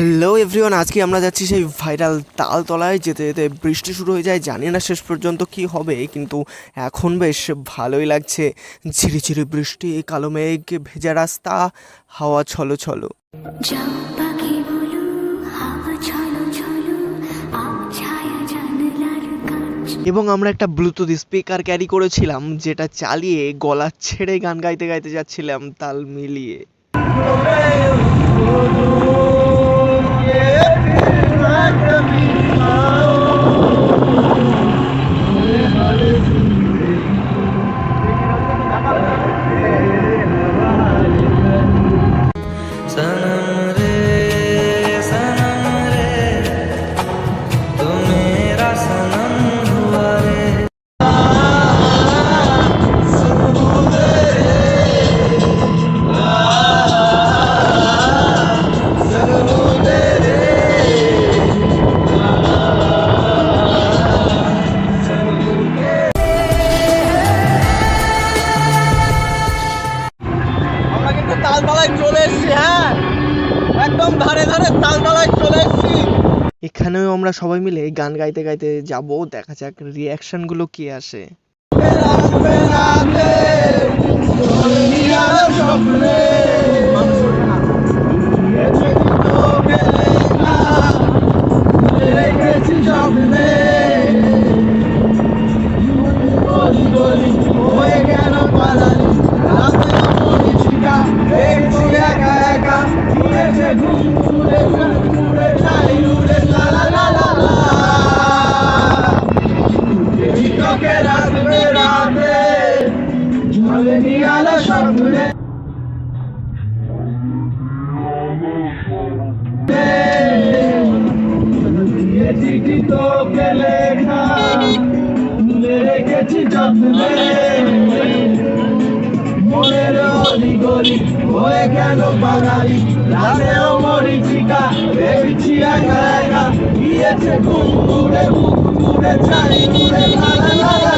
Hello everyone আজকে আমরা যাচ্ছি সেই ভাইরাল তালতলায় যেতে যেতে বৃষ্টি শুরু হয়ে যায়। জানি না শেষ পর্যন্ত কি হবে কিন্তু এখন বেশ ভালোই লাগছে। ঝিরিঝিরি বৃষ্টি কালো মেঘ ভেজা রাস্তা হাওয়া ছলো ছলো। এবং আমরা একটা ব্লুটুথ স্পিকার ক্যারি করেছিলাম যেটা চালিয়ে গলা ছেড়ে গান গাইতে গাইতে যাচ্ছিলাম তাল মিলিয়ে। Welcome এখানেও আমরা সবাই মিলে গান গাইতে গাইতে যাব। দেখা যাক রিয়াকশনগুলো কি আসে। রেখেছি যত্নে। মনের অলি গলি হয়ে গেল বাঙালি, রাতেও মরিচিকা ভেবেছি একা একা, গিয়েছে ঘুরে ঘুরে চারি ঘুরে লা লা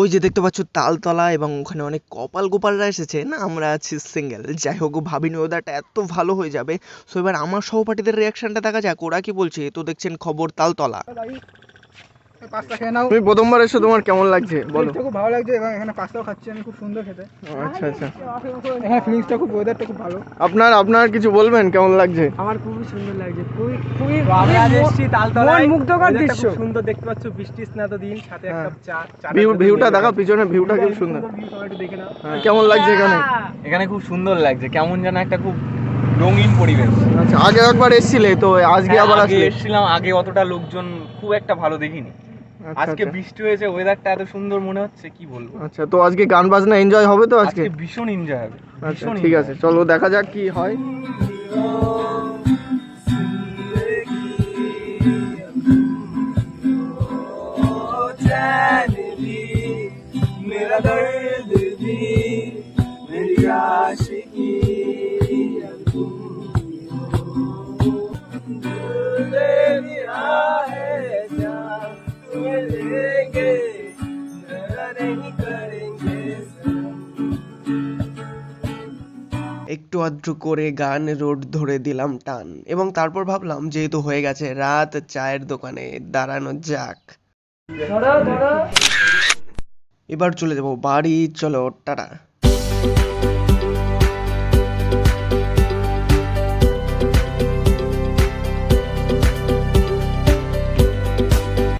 ওই যে দেখতে পাচ্ছ তালতলা এবং ওখানে অনেক কপাল গোপালরা এসেছে, না? আমরা আছি সিঙ্গেল যাই হোক, ভাবিনি ওদারটা এত ভালো হয়ে যাবে। সো এবার আমার সহপাঠীদের রিয়াকশনটা দেখা যাক, ওরা কি বলছে? তো দেখছেন খবর তালতলা। পাস্তা খেয়ে নাও। তুমি প্রথমবার এসে তোমার কেমন লাগছে? বলো। খুব ভালো লাগছে এবং এখানে পাস্তাও খাচ্ছি আমি খুব সুন্দর খেতে। আচ্ছা আচ্ছা। এখানে ফিলিংসটা খুব ওয়েদারটা খুব ভালো। আপনার আপনার কিছু বলবেন? কেমন লাগছে? আমার খুবই সুন্দর লাগছে। খুবই খুবই আমরা আজ এসেছি তালতলায়। মুগ্ধকর দৃশ্য। সুন্দর দেখতে পাচ্ছ বৃষ্টি স্নাত দিন সাথে এক হ্যাঁ। কাপ চা ভিউ ভিউটা দেখে। পিছনে ভিউটা খুব সুন্দর view সবাই একটু দেখে নাও। হ্যাঁ, কেমন লাগছে এখানে? এখানে খুব সুন্দর লাগছে কেমন যেন একটা খুব রঙিন পরিবেশ। আচ্ছা আগে একবার এসেছিলে তো আজকে হ্যাঁ, আবার আগে আসলে? এসেছিলাম আগে অতটা লোকজন খুব একটা ভালো দেখিনি। আজকে আচ্ছা। বৃষ্টি হয়েছে ওয়েদারটা এত সুন্দর মনে হচ্ছে কি বলব? আচ্ছা তো আজকে গান বাজনা এনজয় হবে তো আজকে? আজকে ভীষণ এনজয় হবে আচ্ছা ঠিক আছে চলো দেখা যাক কি হয়। আধটু করে গান রোড ধরে দিলাম টান। এবং তারপর ভাবলাম, যেহেতু হয়ে গেছে রাত, চায়ের দোকানে দাঁড়ানো যাক। এবার চলে যাব বাড়ি, চলো টাটা।